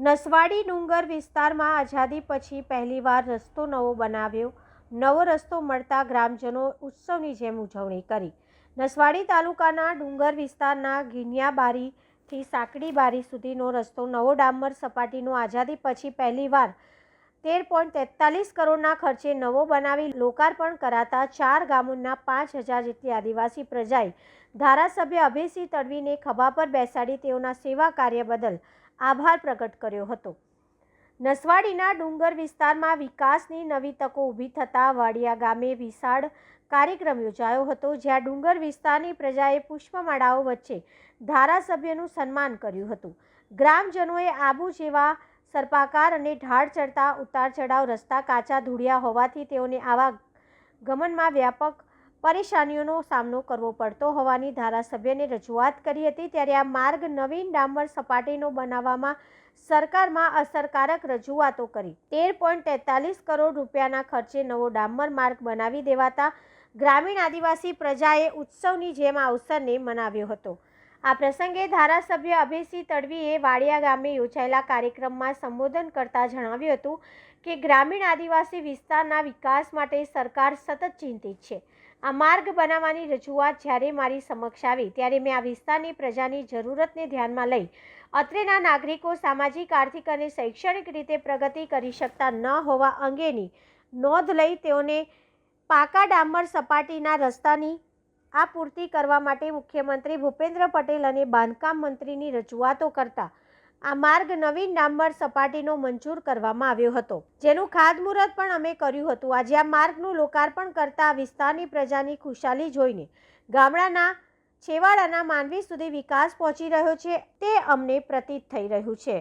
નસવાડી ડુંગર વિસ્તારમાં આઝાદી પછી પહેલીવાર રસ્તો નવો બનાવ્યો. નવો રસ્તો મળતા ગ્રામજનો ઉત્સવની જેમ ઉજવણી કરી. નસવાડી તાલુકાના ડુંગર વિસ્તારના ગિનિયાબારીથી સાંકડીબારી સુધીનો રસ્તો નવો ડામર સપાટીનો આઝાદી પછી પહેલીવાર તેર પોઈન્ટ તેતાલીસ કરોડના ખર્ચે નવો બનાવી લોકાર્પણ કરાતા ચાર ગામોના પાંચ હજાર જેટલી આદિવાસી પ્રજાએ ધારાસભ્ય અભયસિંહ તડવીને ખભા પર બેસાડી તેઓના સેવા કાર્ય બદલ આભાર પ્રગટ કર્યો હતો. નસવાડીના ડુંગર વિસ્તારમાં વિકાસની નવી તકો ઊભી થતાં વાડિયા ગામે વિશાળ કાર્યક્રમ યોજાયો હતો, જ્યાં ડુંગર વિસ્તારની પ્રજાએ પુષ્પમાળાઓ વચ્ચે ધારાસભ્યનું સન્માન કર્યું હતું. ગ્રામજનોએ આબુ જેવા સર્પાકાર અને ઢાળ ચડતા ઉતાર ચઢાવ રસ્તા કાચા ધૂળિયા હોવાથી તેઓને આવા ગમનમાં વ્યાપક પરેશાનીઓનો સામનો કરવો પડતો હોવાની ધારાસભ્યને રજૂઆત કરી હતી, ત્યારે આ માર્ગ નવીન ડામર સપાટીનો બનાવવામાં સરકારમાં અસરકારક રજૂઆતો કરી. તેર પોઈન્ટ તેતાલીસ કરોડ રૂપિયાના ખર્ચે નવો ડામર માર્ગ બનાવી દેવાતા ગ્રામીણ આદિવાસી પ્રજાએ ઉત્સવની જેમ આ અવસરને મનાવ્યો હતો. આ પ્રસંગે ધારાસભ્ય અભયસિંહ તડવીએ વાડિયા ગામે યોજાયેલા કાર્યક્રમમાં સંબોધન કરતા જણાવ્યું હતું કે ગ્રામીણ આદિવાસી વિસ્તારના વિકાસ માટે સરકાર સતત ચિંતિત છે. આ માર્ગ બનાવવાની રજૂઆત જ્યારે મારી સમક્ષ આવી ત્યારે મેં આ વિસ્તારની પ્રજાની જરૂરતને ધ્યાનમાં લઈ અત્રેના નાગરિકો સામાજિક, આર્થિક અને શૈક્ષણિક રીતે પ્રગતિ કરી શકતા ન હોવા અંગેની નોંધ લઈ તેઓને પાકા ડામર સપાટીના રસ્તાની આ પૂર્તિ કરવા માટે મુખ્યમંત્રી ભૂપેન્દ્ર પટેલ અને બાંધકામ મંત્રીની રજૂઆતો કરતા આ માર્ગ નવીન ડામર સપાટીનો મંજૂર કરવામાં આવ્યો હતો. જેનું ખાતમુહૂર્ત પણ અમે કર્યું હતું. આજે આ માર્ગનું લોકાર્પણ કરતા વિસ્તારની પ્રજાની ખુશાલી જોઈને ગામડાના, છેવાડાના માનવી સુધી વિકાસ પહોંચી રહ્યો છે. તે અમને પ્રતીત થઈ રહ્યું છે.